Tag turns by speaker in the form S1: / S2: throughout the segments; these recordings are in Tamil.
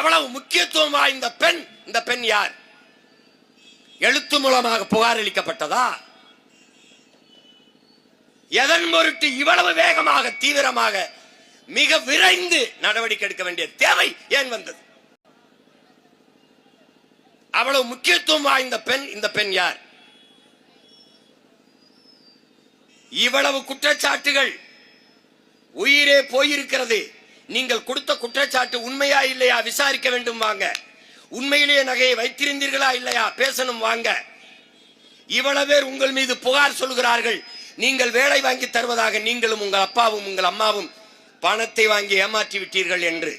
S1: அவ்வளவு முக்கியத்துவம் வாய்ந்த பெண் இந்த பெண் யார்? எழுத்து மூலமாக புகார் அளிக்கப்பட்டதா? எதன் பொருட்டு இவ்வளவு வேகமாக தீவிரமாக மிக விரைந்து நடவடிக்கை எடுக்க வேண்டிய தேவை ஏன் வந்தது? அவ்வளவு முக்கியத்துவம் வாய்ந்த பெண் இந்த பெண் யார்? இவ்வளவு குற்றச்சாட்டுகள் உயிரே போயிருக்கிறது. நீங்கள் கொடுத்த குற்றச்சாட்டு உண்மையா இல்லையா? விசாரிக்க வேண்டும் வாங்க. உண்மையிலேயே நகையை வைத்திருந்தீர்களா இல்லையா? பேசணும் வாங்க. இவ்வளவு பேர் உங்கள் மீது புகார் சொல்கிறார்கள். நீங்கள் வேலை வாங்கி தருவதாக நீங்களும் உங்கள் அப்பாவும் உங்கள் அம்மாவும் பணத்தை வாங்கி ஏமாற்றி விட்டீர்கள் என்று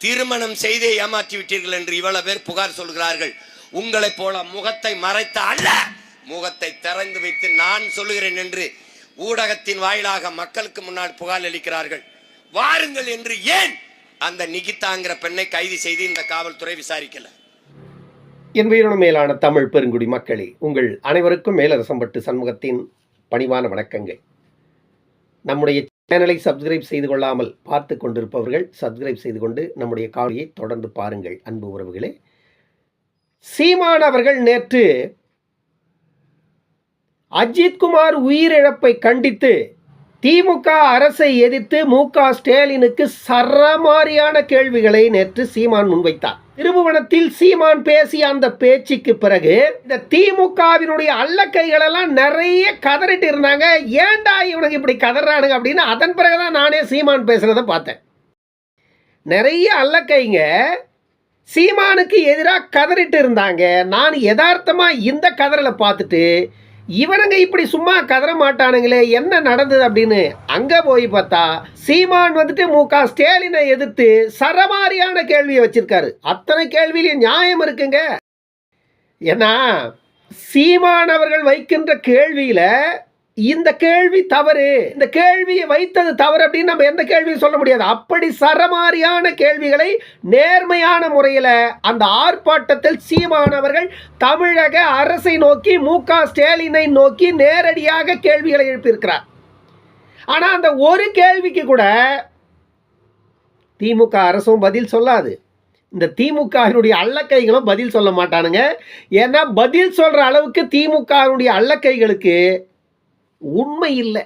S1: திருமணம் செய்தே ஏமாற்றி விட்டீர்கள் என்று இவ்வளவு பேர் புகார் சொல்கிறார்கள். உங்களைப் போல முகத்தை மறைத்த அல்ல. முகத்தை திறந்து வைத்து நான் சொல்லுகிறேன் என்று ஊடகத்தின் வாயிலாக மக்களுக்கு முன்னால் புகார் அளிக்கிறார்கள். வாருங்கள் என்று ஏன் அந்த நிகிதாங்கிற பெண்ணை கைது செய்து இந்த காவல்துறை விசாரிக்கல?
S2: என் உயிரினும் மேலான தமிழ் பெருங்குடி மக்களே உங்கள் அனைவருக்கும் மேலரசம்பட்டு சண்முகத்தின் பணிவான வணக்கங்கள். நம்முடைய சேனலை சப்ஸ்கிரைப் செய்து கொள்ளாமல் பார்த்து கொண்டிருப்பவர்கள் சப்ஸ்கிரைப் செய்து கொண்டு நம்முடைய காவலியை தொடர்ந்து பாருங்கள் அன்பு உறவுகளே. சீமான் அவர்கள் நேற்று அஜித்குமார் உயிரிழப்பை கண்டித்து திமுக அரசை எதிர்த்து மு க ஸ்டாலினுக்கு சரமாரியான கேள்விகளை நேற்று சீமான் முன்வைத்தார். திருபுவனத்தில் சீமான் பேசிய அந்த பேச்சுக்கு பிறகு இந்த திமுகவினுடைய அல்லக்கைகள் எல்லாம் நிறைய கதறிட்டு இருந்தாங்க. ஏன்டா இவனுக்கு இப்படி கதறானுங்க அப்படின்னு அதன் பிறகுதான் நானே சீமான் பேசுனதை பார்த்தேன். நிறைய அல்லக்கைங்க சீமானுக்கு எதிராக கதறிட்டு இருந்தாங்க. நான் யதார்த்தமாக இந்த கதறலை பார்த்துட்டு இவனுங்க இப்படி சும்மா கதற மாட்டானுங்களே என்ன நடந்தது அப்படின்னு அங்க போய் பார்த்தா சீமான் வந்துட்டு மு க ஸ்டாலினை எதிர்த்து சரமாரியான கேள்வியை வச்சிருக்காரு. அத்தனை கேள்வியிலையும் நியாயம் இருக்குங்க. ஏன்னா சீமான் அவர்கள் வைக்கின்ற கேள்வியில இந்த கேள்வி தவறு. இந்த கேள்வியை வைத்தது தவறு அப்படின்னு நம்ம எந்த கேள்வியும் சொல்ல முடியாது. அப்படி சரமாரியான கேள்விகளை நேர்மையான முறையில் அந்த ஆர்ப்பாட்டத்தில் சீமானவர்கள் தமிழக அரசை நோக்கி மு க ஸ்டாலினை நோக்கி நேரடியாக கேள்விகளை எழுப்பியிருக்கிறார். ஆனால் அந்த ஒரு கேள்விக்கு கூட திமுக அரசும் பதில் சொல்லாது. இந்த திமுகவினுடைய அல்லக்கைகளும் பதில் சொல்ல மாட்டானுங்க. ஏன்னா பதில் சொல்கிற அளவுக்கு திமுகவினுடைய அல்லக்கைகளுக்கு உண்மை இல்லை.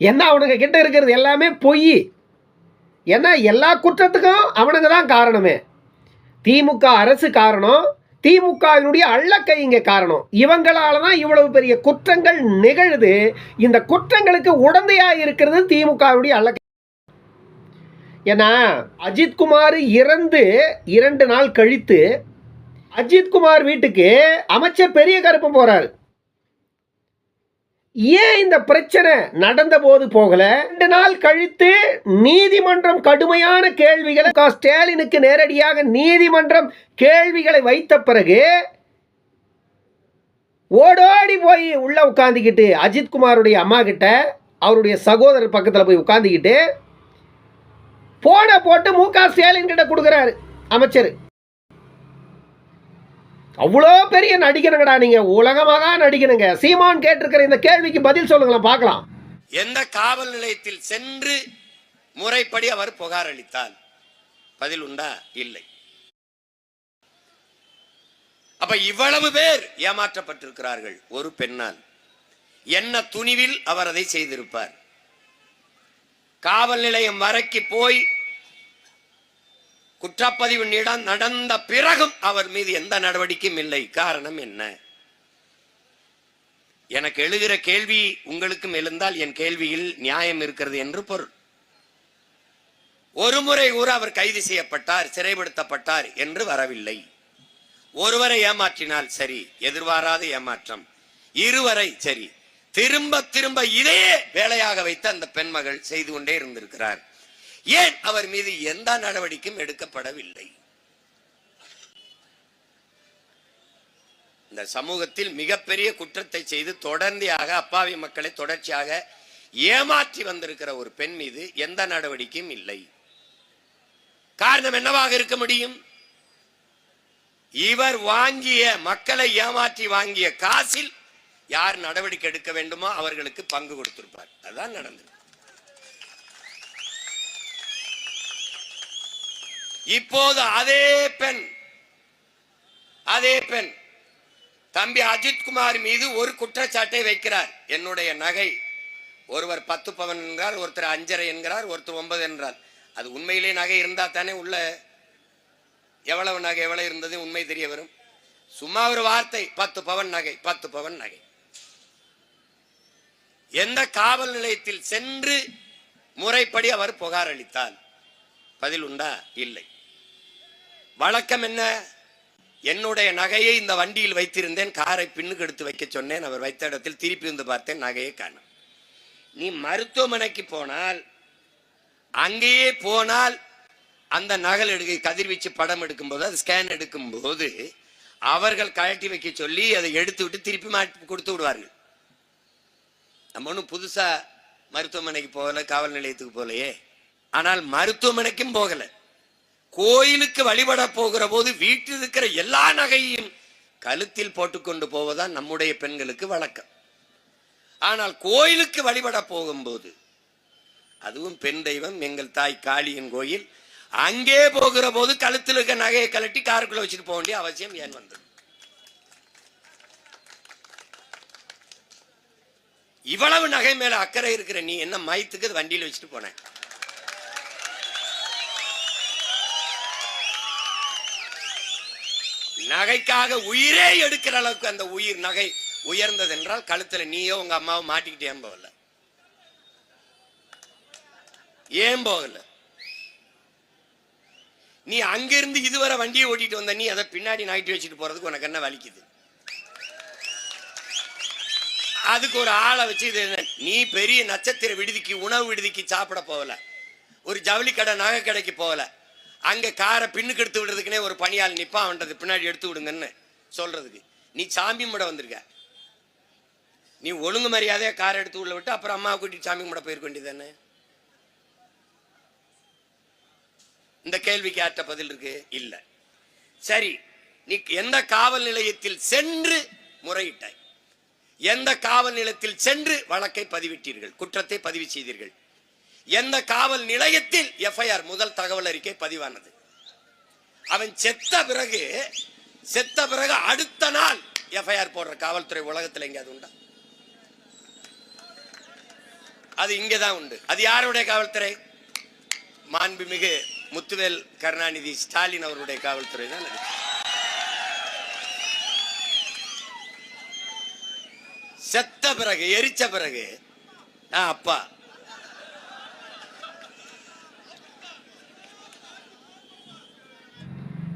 S2: என்ன அவனுங்க கிட்ட இருக்கிறது எல்லாமே பொய். ஏன்னா எல்லா குற்றத்துக்கும் அவனுங்க தான் காரணமே. திமுக அரசு காரணம் திமுகவினுடைய அள்ளக்கை இங்கே காரணம். இவங்களால தான் இவ்வளவு பெரிய குற்றங்கள் நிகழுது. இந்த குற்றங்களுக்கு உடந்தையாக இருக்கிறது திமுகவினுடைய அள்ளக்கை. ஏன்னா அஜித்குமார் இறந்து இரண்டு நாள் கழித்து அஜித்குமார் வீட்டுக்கு அமைச்சர் பெரிய கருப்பம் போறாரு. ஏன் இந்த பிரச்சனை நடந்த போது போகல ரெண்டு நாள் கழித்து நீதிமன்றம் கடுமையான கேள்விகளை க. ஸ்டாலினுக்கு நேரடியாக நீதிமன்றம் கேள்விகளை வைத்த பிறகு ஓடோடி போய் உள்ள உட்காந்துக்கிட்டு அஜித்குமாருடைய அம்மா கிட்ட அவருடைய சகோதரர் பக்கத்தில் போய் உட்காந்துக்கிட்டு போனை போட்டு மு க ஸ்டாலின் கிட்ட கொடுக்குறாரு அமைச்சர் அவ்வளோ பெரிய நடிகனுங்கடா நீங்க? உலகமாக நடிகனுங்க. சீமான் கேட்டிருக்கிற இந்த கேள்விக்கு பதில் சொல்லுங்களேன் பார்க்கலாம்.
S1: எந்த காவல் நிலையத்தில் சென்று முறைப்படி அவர் புகார் அளித்தார் பதில் உண்டா? இல்லை. அப்ப இவ்வளவு பேர் ஏமாற்றப்பட்டிருக்கிறார்கள் ஒரு பெண்ணால். என்ன துணிவில் அவர் அதை செய்திருப்பார்? காவல் நிலையம் வரைக்கு போய் குற்றப்பதிவு நிடம் நடந்த பிறகும் அவர் மீது எந்த நடவடிக்கையும் இல்லை. காரணம் என்ன? எனக்கு எழுகிற கேள்வி உங்களுக்கும் எழுந்தால் என் கேள்வியில் நியாயம் இருக்கிறது என்று பொருள். ஒரு முறை கூட அவர் கைது செய்யப்பட்டார் சிறைப்படுத்தப்பட்டார் என்று வரவில்லை. ஒருவரை ஏமாற்றினால் சரி எதிர்பாராத ஏமாற்றம். இருவரை சரி திரும்ப திரும்ப இதையே வேலையாக வைத்து அந்த பெண்மகள் செய்து கொண்டே இருந்திருக்கிறார். ஏன் அவர் மீது எந்த நடவடிக்கையும் எடுக்கப்படவில்லை? இந்த சமூகத்தில் மிகப்பெரிய குற்றத்தை செய்து தொடர்ந்தியாக அப்பாவி மக்களை தொடர்ச்சியாக ஏமாற்றி வந்திருக்கிற ஒரு பெண் மீது எந்த நடவடிக்கையும் இல்லை. காரணம் என்னவாக இருக்க முடியும்? இவர் வாங்கிய மக்களை ஏமாற்றி வாங்கிய காசில் யார் நடவடிக்கை எடுக்க வேண்டுமோ அவர்களுக்கு பங்கு கொடுத்திருப்பார். அதுதான் நடந்தது. இப்போது அதே பெண் அதே பெண் தம்பி அஜித்குமார் மீது ஒரு குற்றச்சாட்டை வைக்கிறார். என்னுடைய நகை ஒருவர் பத்து பவன் என்கிறார் ஒருத்தர் அஞ்சரை என்கிறார் ஒருத்தர் ஒன்பது என்றார். அது உண்மையிலே நகை இருந்தா தானே உள்ள எவ்வளவு நகை எவ்வளவு இருந்தது உண்மை தெரிய வரும். சும்மா ஒரு வார்த்தை பத்து பவன் நகை பத்து பவன் நகை. எந்த காவல் நிலையத்தில் சென்று முறைப்படி அவர் புகார் அளித்தார்? பதில் உண்டா? இல்லை. வழக்கம் என்ன? என்னுடைய நகையை இந்த வண்டியில் வைத்திருந்தேன். காரை பின்னுக்கு எடுத்து வைக்க சொன்னேன். அவர் வைத்த இடத்தில் திருப்பி வந்து பார்த்தேன். நகையை காணும். நீ மருத்துவமனைக்கு போனால் அங்கேயே போனால் அந்த நகல் எடுக்க கதிர்வீச்சு படம் எடுக்கும்போது அது ஸ்கேன் எடுக்கும்போது அவர்கள் கழட்டி வைக்க சொல்லி அதை எடுத்து விட்டு திருப்பி மாட்டி கொடுத்து விடுவார்கள். நம்ம ஒன்றும் புதுசாக மருத்துவமனைக்கு போகலை காவல் நிலையத்துக்கு போகலையே. ஆனால் மருத்துவமனைக்கும் போகலை. கோயிலுக்கு வழிபட போகிற போது வீட்டில் இருக்கிற எல்லா நகையையும் கழுத்தில் போட்டுக்கொண்டு போவதான் நம்முடைய பெண்களுக்கு வழக்கம். ஆனால் கோயிலுக்கு வழிபட போகும்போது அதுவும் பெண் தெய்வம் எங்கள் தாய் காளியின் கோயில் அங்கே போகிற போது கழுத்தில் இருக்க நகையை கழட்டி காருக்குள்ள வச்சுட்டு போக வேண்டிய அவசியம் ஏன் வந்தது? இவ்வளவு நகை மேல அக்கறை இருக்கிற நீ என்ன மயத்துக்கு வண்டியில் வச்சுட்டு போன? நகைக்காக உயிரே எடுக்கிற அளவுக்கு அந்த உயிர் நகை உயர்ந்தது என்றால் கழுத்துல நீயோ உங்க அம்மாவும் மாட்டிக்கிட்டு ஏன் போகல? ஏன் போகல? நீ அங்கிருந்து இதுவரை வண்டியை ஓட்டிட்டு வந்த நீ அதை பின்னாடி நாய்ட்டு வச்சுட்டு போறதுக்கு உனக்கு என்ன வலிக்குது? அதுக்கு ஒரு ஆளை வச்சு இது என்ன? நீ பெரிய நட்சத்திர விடுதிக்கு உணவு விடுதிக்கு சாப்பிட போகல. ஒரு ஜவுளி கடை நகை கடைக்கு போகல. அங்க காரை பின்னுக்கு எடுத்து விடுறதுக்குனே ஒரு பணியாள் நிற்பான் அவன்றது பின்னாடி எடுத்து விடுங்கன்னு சொல்றதுக்கு. நீ சாமி முட வந்திருக்க. நீ ஒழுங்கு மரியாதையா காரை எடுத்து உள்ள விட்டு அப்புறம் அம்மா கூட்டிட்டு சாமி முட போயிருக்க வேண்டியதானே இந்த கேள்விக்கு ஆற்ற பதில் இருக்கு? இல்ல. சரி நீ எந்த காவல் நிலையத்தில் சென்று முறையிட்டாய்? எந்த காவல் நிலையத்தில் சென்று வழக்கை பதிவிட்டீர்கள்? குற்றத்தை பதிவு செய்தீர்கள். எந்த காவல் நிலையத்தில் எஃப்ஐஆர் முதல் தகவல் அறிக்கை பதிவானது. அவன் செத்த பிறகு செத்த பிறகு அடுத்த நாள் எஃப்ஐஆர் போடுற காவல்துறை உலகத்தில் எங்கேயாவது உண்டா? அது இங்கே தான் உண்டு. அது யாருடைய காவல்துறை? மாண்புமிகு முத்துவேல் கருணாநிதி ஸ்டாலின் அவருடைய காவல்துறை தான் அது. செத்த பிறகு எரிச்ச பிறகு ஆ, அப்பா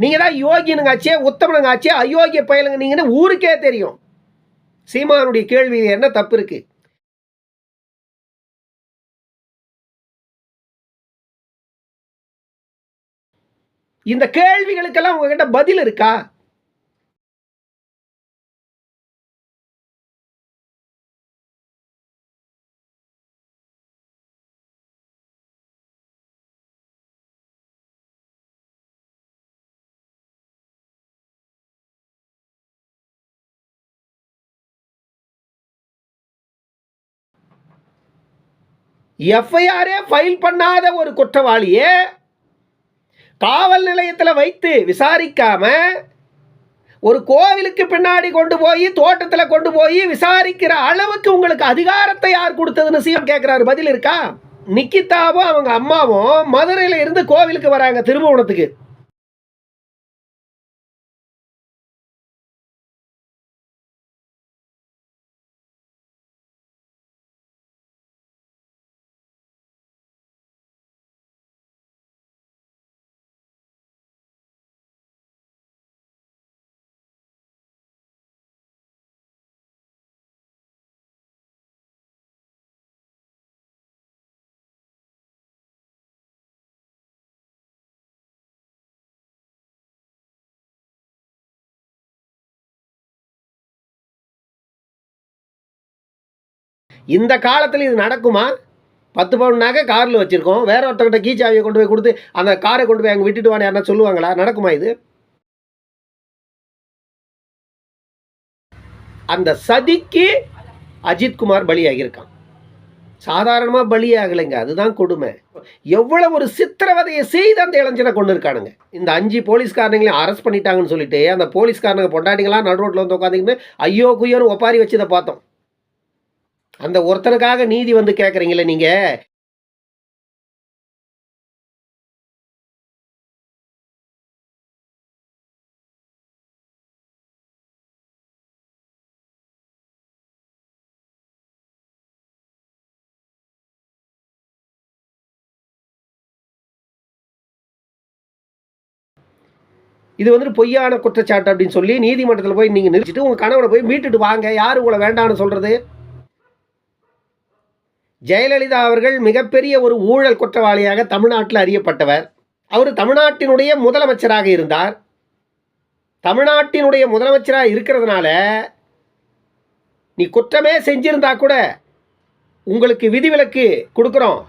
S2: நீங்கள் தான் யோகினுங்காச்சே உத்தமனுங்காச்சே அயோக்கிய பயலுங்க நீங்கன்னு ஊருக்கே தெரியும். சீமானுடைய கேள்வி என்ன தப்பு இருக்கு இந்த கேள்விகளுக்கெல்லாம் உங்ககிட்ட பதில் இருக்கா? எஃப்ஐஆரே ஃபைல் பண்ணாத ஒரு குற்றவாளியே. காவல் நிலையத்தில் வைத்து விசாரிக்காம ஒரு கோவிலுக்கு பின்னாடி கொண்டு போய் தோட்டத்தில் கொண்டு போய் விசாரிக்கிற அளவுக்கு உங்களுக்கு அதிகாரத்தை யார் கொடுத்ததுன்னு சிஎம் கேட்குறாரு பதில் இருக்கா? நிக்கிதாவும் அவங்க அம்மாவும் மதுரையில் இருந்து கோவிலுக்கு வராங்க திருமணத்துக்கு இந்த காலத்தில் இது நடக்குமா? பத்து பவுன் காரில் வச்சுருக்கோம். வேற ஒருத்தர்கிட்ட கீச்சாவியை கொண்டு போய் கொடுத்து அந்த காரை கொண்டு போய் அங்கே விட்டுட்டு வான்னு யாருன்னா சொல்லுவாங்களா? நடக்குமா இது? அந்த சதிக்கு அஜித்குமார் பலியாகியிருக்கான். சாதாரணமாக பலியாகலைங்க. அதுதான் கொடுமை. எவ்வளோ ஒரு சித்திரவதையை செய்து அந்த இளைஞனை கொண்டு இருக்கானுங்க. இந்த அஞ்சு போலீஸ்காரங்களையும் அரெஸ்ட் பண்ணிட்டாங்கன்னு சொல்லிட்டு அந்த போலீஸ்காரனுங்க பொண்டாட்டிங்களாம் நடு ரோட்டில் வந்து உட்காந்துக்கின்னு ஐயோ குய்யோன்னு ஒப்பாரி வச்சதை பார்த்தோம். அந்த ஒருத்தனுக்காக நீதி வந்து கேட்குறீங்களே நீங்கள் இது வந்துட்டு பொய்யான குற்றச்சாட்டு அப்படின்னு சொல்லி நீதிமன்றத்தில் போய் நீங்கள் நிறுத்திட்டு உங்கள் கணவனை போய் மீட்டுட்டு வாங்க. யார் உங்களை வேண்டாம்னு சொல்கிறது ஜெயலலிதா அவர்கள் மிகப்பெரிய ஒரு ஊழல் குற்றவாளியாக தமிழ்நாட்டில் அறியப்பட்டவர். அவர் தமிழ்நாட்டினுடைய முதலமைச்சராக இருந்தார். தமிழ்நாட்டினுடைய முதலமைச்சராக இருக்கிறதுனால நீ குற்றமே செஞ்சிருந்தா கூட உங்களுக்கு விதிவிலக்கு கொடுக்குறோம்.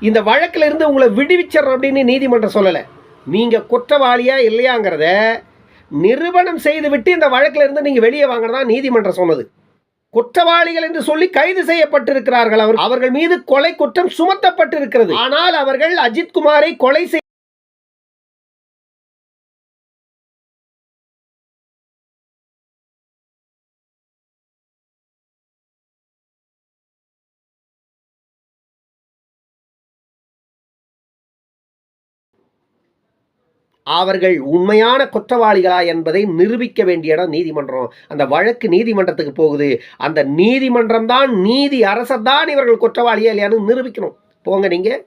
S2: இந்த வழக்கில் இருந்து உங்களை விடுவிச்சிடறோம் அப்படின்னு நீதிமன்றம் சொல்லலை. நீங்கள் குற்றவாளியா இல்லையாங்கிறத நிரூபணம் செய்துவிட்டு இந்த வழக்கில் இருந்து நீங்கள் வெளியே வாங்கினதான் நீதிமன்றம் சொன்னது. குற்றவாளிகள் என்று சொல்லி கைது செய்யப்பட்டிருக்கிறார்கள். அவர் அவர்கள் மீது கொலை குற்றம் சுமத்தப்பட்டிருக்கிறது. ஆனால் அவர்கள் அஜித் குமாரை கொலை செய்ய அவர்கள் உண்மையான குற்றவாளிகளா என்பதை நிரூபிக்க வேண்டிய இடம் நீதிமன்றம். அந்த வழக்கு நீதிமன்றத்துக்கு போகுது. அந்த நீதிமன்றம் தான் நீதி அரசர் தான் இவர்கள் குற்றவாளியா இல்லையான்னு நிரூபிக்கணும். போங்க நீங்கள்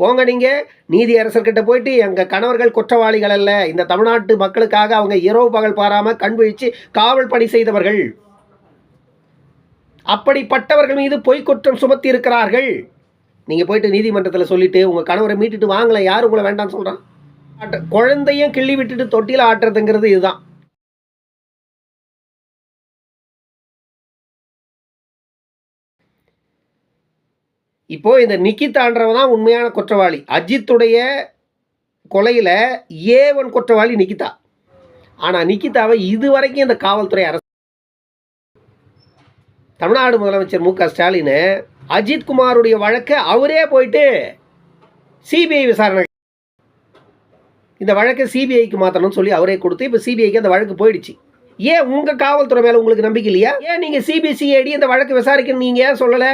S2: போங்க நீங்கள் நீதி அரசர்கிட்ட போயிட்டு எங்கள் கணவர்கள் குற்றவாளிகள் அல்ல. இந்த தமிழ்நாட்டு மக்களுக்காக அவங்க இரவு பகல் பாராமல் கண் விழிச்சு காவல் பணி செய்தவர்கள். அப்படிப்பட்டவர்கள் மீது பொய்க்குற்றம் சுமத்தி இருக்கிறார்கள் நீங்கள் போயிட்டு நீதிமன்றத்தில் சொல்லிவிட்டு உங்கள் கணவரை மீட்டுட்டு வாங்கலை. யார் உங்களை வேண்டாம்னு சொல்கிறான் குழந்தையும் கிள்ளி விட்டுட்டு தொட்டியில் ஆட்டுறதுங்கிறது இதுதான். இப்போ இந்த நிக்கிதான்றவன் தான் உண்மையான குற்றவாளி. அஜித்துடைய கொலையில ஏவன் குற்றவாளி நிக்கிதா ஆனா நிக்கிதாவை இதுவரைக்கும் இந்த காவல்துறை அரசு தமிழ்நாடு முதலமைச்சர் மு க ஸ்டாலின் அஜித் குமாருடைய வழக்கை அவரே போயிட்டு சிபிஐ விசாரணை இந்த வழக்கை சிபிஐக்கு மாற்றணும்னு சொல்லி அவரே கொடுத்து இப்போ சிபிஐக்கு அந்த வழக்கு போயிடுச்சு. ஏன் உங்கள் காவல்துறை மேலே உங்களுக்கு நம்பிக்கை இல்லையா? ஏன் நீங்கள் சிபிசிஐடி இந்த வழக்கு விசாரிக்கணும் நீங்கள் ஏன் சொல்லலை?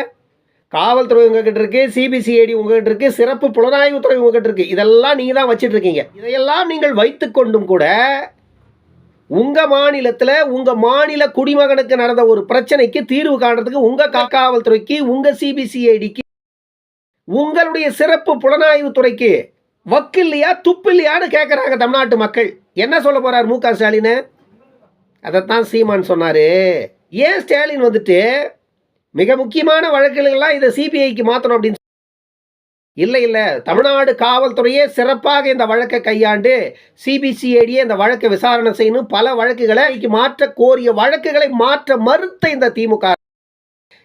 S2: காவல்துறை உங்ககிட்ட இருக்கு சிபிசிஐடி உங்ககிட்ட இருக்கு சிறப்பு புலனாய்வுத்துறை உங்ககிட்ட இருக்கு. இதெல்லாம் நீங்கள் தான் வச்சிட்ருக்கீங்க இதையெல்லாம் நீங்கள் வைத்துக்கொண்டும் கூட உங்கள் மாநிலத்தில் உங்கள் மாநில குடிமகனுக்கு நடந்த ஒரு பிரச்சனைக்கு தீர்வு காணுறதுக்கு உங்கள் காவல்துறைக்கு உங்கள் சிபிசிஐடிக்கு உங்களுடைய சிறப்பு புலனாய்வுத்துறைக்கு வக்கு இல்லையா துப்பு இல்லையான்னு கேட்குறாங்க தமிழ்நாட்டு மக்கள். என்ன சொல்ல போகிறார் மு க. ஸ்டாலின்? அதைத்தான் சீமான் சொன்னார். ஏன் ஸ்டாலின் வந்துட்டு மிக முக்கியமான வழக்குகளெல்லாம் இதை சிபிஐக்கு மாற்றணும் அப்படின்னு இல்லை இல்லை. தமிழ்நாடு காவல்துறையே சிறப்பாக இந்த வழக்கை கையாண்டு சிபிசிஐடியே இந்த வழக்கை விசாரணை செய்யணும். பல வழக்குகளை மாற்ற கோரிய வழக்குகளை மாற்ற மறுத்த இந்த திமுக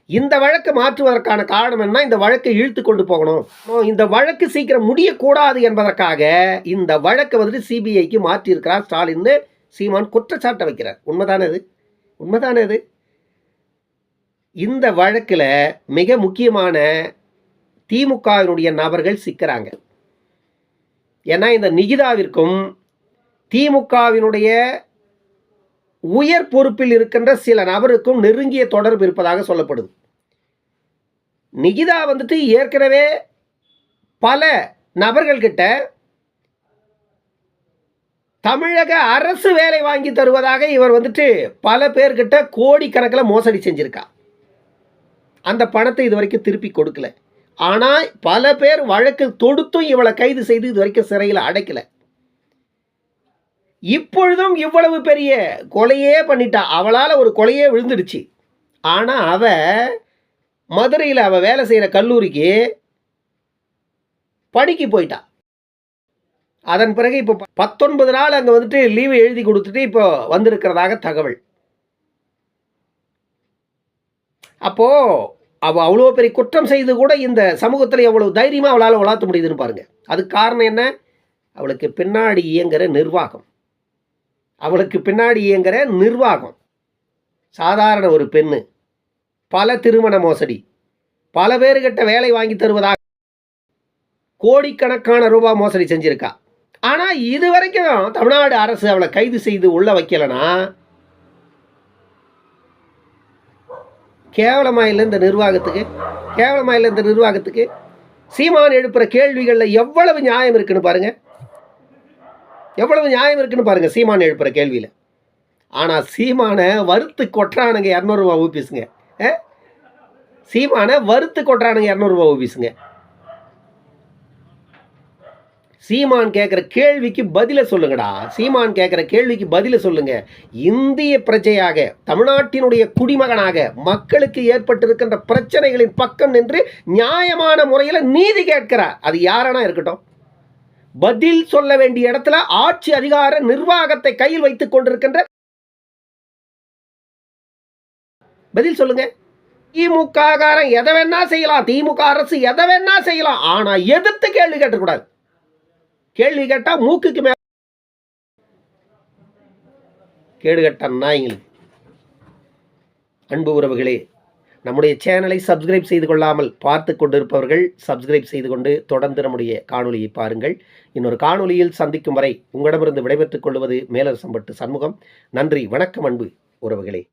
S2: இந்த வழக்கு மாற்றுவதற்கான காரணம் என்ன? இந்த வழக்கை இழுத்து கொண்டு போகணும். இந்த வழக்கு சீக்கிரம் முடியக்கூடாது என்பதற்காக இந்த வழக்கை வந்துட்டு சிபிஐக்கு மாற்றியிருக்கிறார் ஸ்டாலின். சீமான் குற்றச்சாட்டை வைக்கிறார். உண்மைதானே இது? உண்மைதானே இது? இந்த வழக்கில் மிக முக்கியமான திமுகவினுடைய நபர்கள் சிக்கிறாங்க. ஏன்னா இந்த நிகிதாவிற்கும் திமுகவினுடைய உயர் பொறுப்பில் இருக்கின்ற சில நபருக்கும் நெருங்கிய தொடர்பு இருப்பதாக சொல்லப்படுது. நிகிதா வந்துட்டு ஏற்கனவே பல நபர்கள்கிட்ட தமிழக அரசு வேலை வாங்கி தருவதாக இவர் வந்துட்டு பல பேர்கிட்ட கோடிக்கணக்கில் மோசடி செஞ்சுருக்கா. அந்த பணத்தை இது வரைக்கும் திருப்பி கொடுக்கல. ஆனால் பல பேர் வழக்கு தொடுத்தும் இவளை கைது செய்து இது வரைக்கும் சிறையில் அடைக்கல. இப்பொழுதும் இவ்வளவு பெரிய கொலையே பண்ணிட்டா. அவளால் ஒரு கொலையே விழுந்துடுச்சு. ஆனால் அவள் மதுரையில் அவள் வேலை செய்கிற கல்லூரிக்கு படிக்க போயிட்டா. அதன் பிறகு இப்போ பத்தொன்பது நாள் அங்கே வந்துட்டு லீவு எழுதி கொடுத்துட்டு இப்போ வந்திருக்கிறதாக தகவல். அப்போது அவள் அவ்வளோ பெரிய குற்றம் செய்து கூட இந்த சமூகத்தில் எவ்வளோ தைரியமாக அவளால் வளர்த்த முடியுதுன்னு பாருங்கள் அதுக்கு காரணம் என்ன? அவளுக்கு பின்னாடி இயங்குற நிர்வாகம். அவளுக்கு பின்னாடி இயங்குற நிர்வாகம். சாதாரண ஒரு பெண்ணு. பல திருமண மோசடி. பல பேர்கிட்ட வேலை வாங்கி தருவதாக கோடிக்கணக்கான ரூபாய் மோசடி செஞ்சுருக்கா. ஆனால் இது வரைக்கும் தமிழ்நாடு அரசு அவளை கைது செய்து உள்ள வைக்கலனா? கேவலமாக இல்லை இந்த நிர்வாகத்துக்கு? கேவலமாக இல்லை இந்த நிர்வாகத்துக்கு? சீமான் எழுப்புகிற கேள்விகளில் எவ்வளவு நியாயம் இருக்குன்னு பாருங்கள் எவ்வளவு நியாயம் இருக்குன்னு பாருங்க சீமான் எழுப்புகிற கேள்வியில். ஆனால் சீமானை வறுத்து கொட்டுறானுங்க இரநூறுவா ஊபிஸுங்க. சீமானை வறுத்து கொட்டுறானுங்க இரநூறுபா ஓபிஸுங்க சீமான் கேட்குற கேள்விக்கு பதிலை சொல்லுங்கடா. சீமான் கேட்குற கேள்விக்கு பதிலை சொல்லுங்க. இந்திய பிரஜையாக தமிழ்நாட்டினுடைய குடிமகனாக மக்களுக்கு ஏற்பட்டிருக்கின்ற பிரச்சனைகளின் பக்கம் நின்று நியாயமான முறையில் நீதி கேட்கிறார். அது யாரானா இருக்கட்டும். பதில் சொல்ல வேண்டிய இடத்துல ஆட்சி அதிகார நிர்வாகத்தை கையில் வைத்துக் கொண்டிருக்கின்ற பதில் சொல்லுங்க. திமுக காரம் எதை வேணா செய்யலாம். திமுக அரசு எதை வேணா செய்யலாம். ஆனா எதிர்த்து கேள்வி கேட்டக்கூடாது. கேள்வி கேட்டா மூக்குக்கு மேல கேடு கட்ட அன்பு உறவுகளே நம்முடைய சேனலை சப்ஸ்கிரைப் செய்து கொள்ளாமல் பார்த்து கொண்டிருப்பவர்கள் சப்ஸ்கிரைப் செய்து கொண்டு தொடர்ந்து நம்முடைய காணொளியை பாருங்கள். இன்னொரு காணொலியில் சந்திக்கும் வரை உங்களிடமிருந்து விடைபெற்றுக் கொள்வது மேலரசம்பட்டு சண்முகம். நன்றி வணக்கம் அன்பு உறவுகளே.